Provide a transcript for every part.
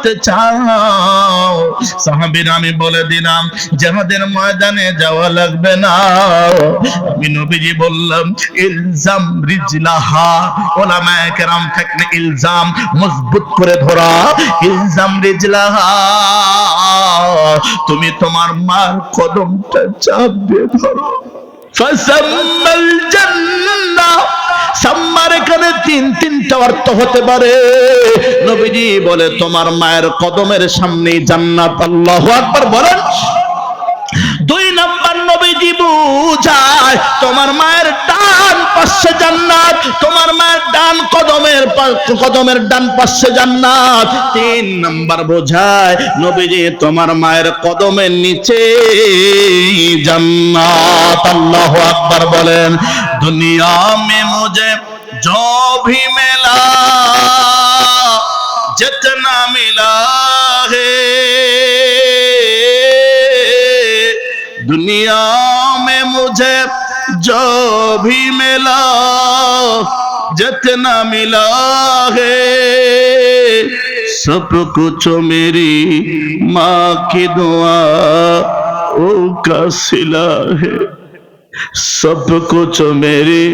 করতে চাও সাহাবীরা আমি বলে দিলাম জেহাদের ময়দানে যাওয়া লাগবে না। আমি নবীজি বললাম, ইলজাম রিজলাহা, ওলামায়ে কেরাম থাকলে ইলজাম মজবুত করে ধরা। ইলজাম রিজলাহা, তুমি তোমার মার কদমটা চাপ দিয়ে ধরো। ফাসাম্মাল জান্নাহ, সাম্মার এখানে তিন তিনটা অর্থ হতে পারে। নবীজি বলে তোমার মায়ের কদমের সামনে জান্নাত আল্লাহু আকবার বলেন দুই নাম্বার নবীজি বুঝায় তোমার মায়ের ডান পাশে জান্নাত তোমার মায়ের ডান কদমের পা- কদমের ডান পাশে জান্নাত তিন নাম্বার বোঝায় নবীজি তোমার মায়ের কদমের নিচে জান্নাত আল্লাহু আকবার বলেন দুনিয়া মে মুঝে जो भी मिला दुनिया में मुझे जो भी मिला, जितना मिला है, सब कुछ मेरी माँ की दुआ ओ का सिला है। सब कुछ मेरी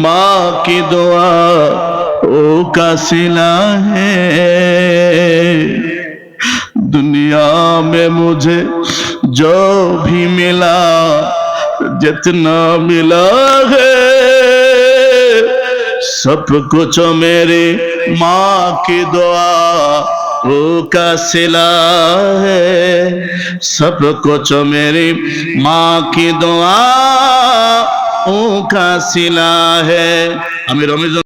माँ की दुआ ओ का सिला है। दुनिया में मुझे जो भी मिला, जितना मिला है, सब कुछ मेरे माँ की दुआ का सिला है। सब कुछ मेरी माँ की दुआ का सिला है। अमीर